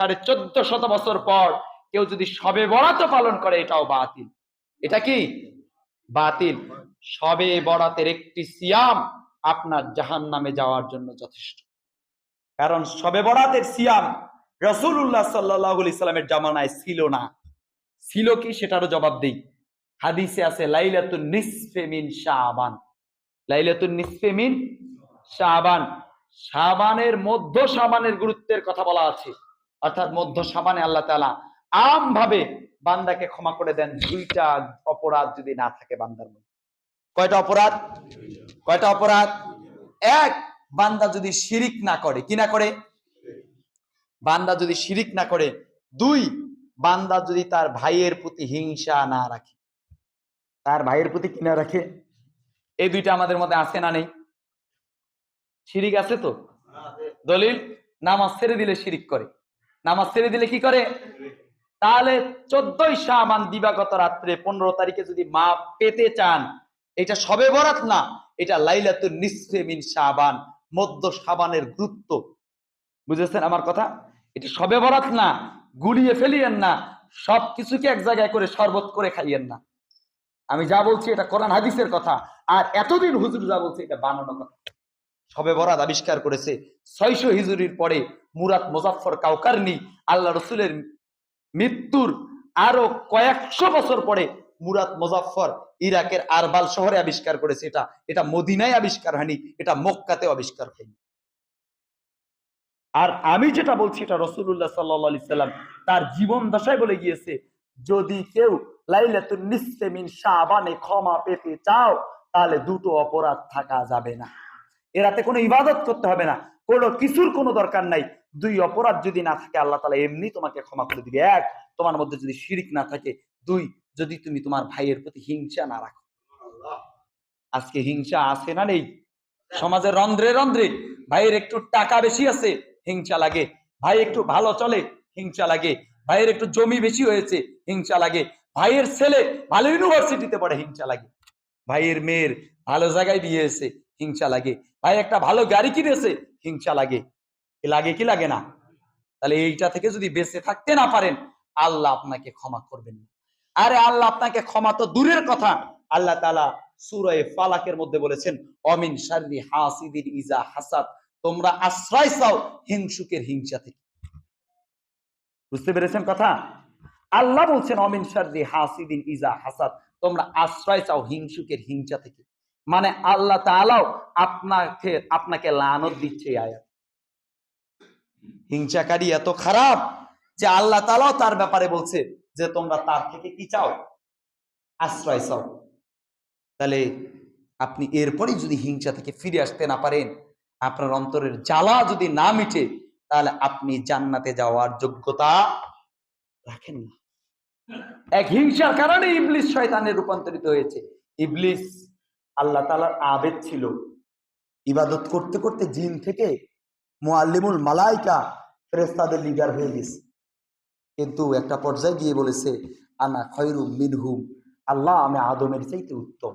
সাড়ে চোদ্দ শত বছর পর কেউ যদি সবে বরাত পালন করে, এটাও বাতিল। এটা কি? বাতিল। সবে বরাতের একটি সিয়াম আপনার জাহান নামে যাওয়ার জন্য যথেষ্ট। কারণ সবে বরাতের সিয়াম রসুল্লাহ সাল্লাহ ইসলামের জামানায় ছিল না। ছিল কি? সেটারও জবাব দেই। হাদিসে আছে, লাইলাতুন নিসফে মিন শাবান। লাইলাতুন নিসফে মিন শাবান। শাবানের মধ্য শাবানের গুরুত্বের কথা বলা আছে। অর্থাৎ মধ্য শাবানে আল্লাহ তাআলা আম ভাবে বান্দাকে ক্ষমা করে দেন। দুইটা অপরাধ যদি না থাকে বান্দার মধ্যে। কয়টা অপরাধ? কয়টা অপরাধ? এক, বান্দা যদি শিরিক না করে, কি না করে? বান্দা যদি শিরিক না করে। দুই, বান্দা যদি তার ভাইয়ের প্রতি হিংসা না রাখে। তার ভাইয়ের প্রতি কি না রাখে? এই দুইটা আমাদের মধ্যে আছে না নেই? শিরিক আছে তো? দলিল? নামাজ ছেড়ে দিলে শিরিক করে। নামাজ ছেড়ে দিলে কি করে? তাহলে চোদ্দই শাহমান দিবাগত রাত্রে, পনেরো তারিখে যদি মা পেতে চান, এটা সবে বরাত না, এটা লাইলাতুন নিসফে মিন শাবান মধ্য সাবানের গুরুত্ব। বুঝেছেন আমার কথা? এটা সবে বরাত না, গুলিয়ে ফেলিয়েন না সব কিছুকে এক জায়গায় করে শরবত করে খাইয়েন না। আমি যা বলছি এটা কোরআন হাদিসের কথা, আর এতদিন হুজুর যা বলছে এটা বানানো কথা। সবে বরাত আবিষ্কার করেছে। ছয়শো হিজুরির পরে মুরাদ মুজাফর কাউকারনি আল্লাহ রসুলের মৃত্যুর আরও কয়েকশো বছর পরে মুরাদ মুজাফর ইরাকের আরবাল শহরে আবিষ্কার করেছে। এটা এটা মদিনায় আবিষ্কার হয়নি, এটা মক্কাতে আবিষ্কার হয়নি। আর আমি যেটা বলছি এটা রসুল্লাহ সাল্লাহ সাল্লাম তার জীবন দশায় বলে গিয়েছে, যদি কেউ লাইলাতুন নিসফে মিন শাবানে ক্ষমা পেতে চাও, তাহলে দুটো অপরাধ থাকা যাবে না। এরাতে কোনো ইবাদত করতে হবে না। কোনো কিছুর কোনো দরকার নাই। দুই অপরাধ যদি না থাকে, আল্লাহ তালা এমনি তোমাকে ক্ষমা করে দিবে। এক, তোমার মধ্যে যদি শিরিক না থাকে। দুই, যদি তুমি তোমার ভাইয়ের প্রতি হিংসা না রাখো। আজকে হিংসা আছে না নেই? সমাজের রন্ধ্রে রন্ধ্রে ভাইয়ের একটু টাকা বেশি আছে, হিংসা লাগে। ভাই একটু ভালো চলে, হিংসা লাগে। ভাইয়ের একটু জমি বেশি হয়েছে, হিংসা লাগে। ভাইয়ের ছেলে ভালো ইউনিভার্সিটিতে পড়ে, হিংসা লাগে। ভাইয়ের মেয়ের ভালো জায়গায় বিয়ে হয়েছে হিংসা লাগে। ভাই, একটা ভালো গাড়ি কিনেছে, হিংসা লাগে। লাগে কি লাগে না? তাহলে এইটা থেকে যদি বেঁচে থাকতে না পারেন, আল্লাহ আপনাকে ক্ষমা করবেন না। আরে আল্লাহ আপনাকে ক্ষমা তো দূরের কথা। আল্লাহ তালা সুরয়ে ফালাকের মধ্যে বলেছেন, অমিন শাররি হাসিদিন ইজা হাসাদ। তোমরা আশ্রয় চাও হিংসুকের হিংসা থেকে। বুঝতে পেরেছেন কথা? আল্লাহ বলছেন, অমিন শাররি হাসিদিন ইজা হাসাদ। তোমরা আশ্রয় চাও হিংসুকের হিংসা থেকে। মানে আল্লাহ তাআলাও আপনাকে আপনাকে লানত দিচ্ছে আয়াত। হিংসাকারী এত খারাপ যে আল্লাহ তাআলাও তার ব্যাপারে বলছে যে তোমরা তার থেকে কি চাও? আশ্রয় চাও। তাহলে আপনি এরপরই যদি হিংসা থেকে ফিরে আসতে না পারেন, আপনার অন্তরের জ্বালা যদি না মিটে, তাহলে আপনি জান্নাতে যাওয়ার যোগ্যতা রাখেন না। এক হিংসার কারণে ইবলিস শয়তানে রূপান্তরিত হয়েছে। ইবলিস আল্লাহ তালার আবেদ ছিল। ইবাদত করতে করতে জিন থেকে মোয়াল্লিমুল মালাইকা ফেরেস্তাদের লিডার হয়ে গেছে। কিন্তু একটা পর্যায়ে গিয়ে বলেছে, আনা খয়রু মিনহুম। আল্লাহ আমি আদমের চাইতে উত্তম।